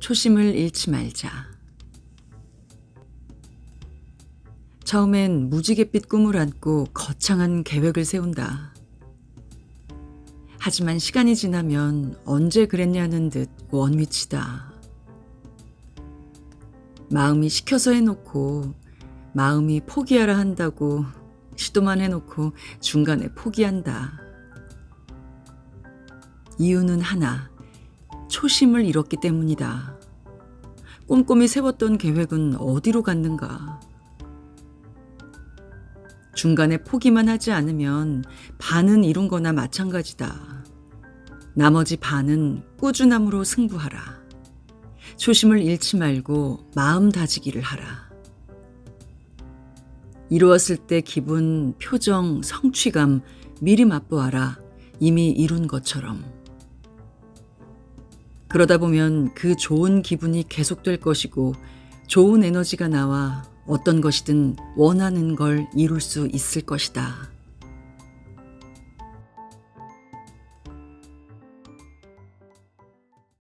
초심을 잃지 말자. 처음엔 무지갯빛 꿈을 안고 거창한 계획을 세운다. 하지만 시간이 지나면 언제 그랬냐는 듯 원위치다. 마음이 시켜서 해놓고 마음이 포기하라 한다고 시도만 해놓고 중간에 포기한다. 이유는 하나, 초심을 잃었기 때문이다. 꼼꼼히 세웠던 계획은 어디로 갔는가? 중간에 포기만 하지 않으면 반은 이룬 거나 마찬가지다. 나머지 반은 꾸준함으로 승부하라. 초심을 잃지 말고 마음 다지기를 하라. 이루었을 때 기분, 표정, 성취감 미리 맛보아라. 이미 이룬 것처럼. 그러다 보면 그 좋은 기분이 계속될 것이고 좋은 에너지가 나와 어떤 것이든 원하는 걸 이룰 수 있을 것이다.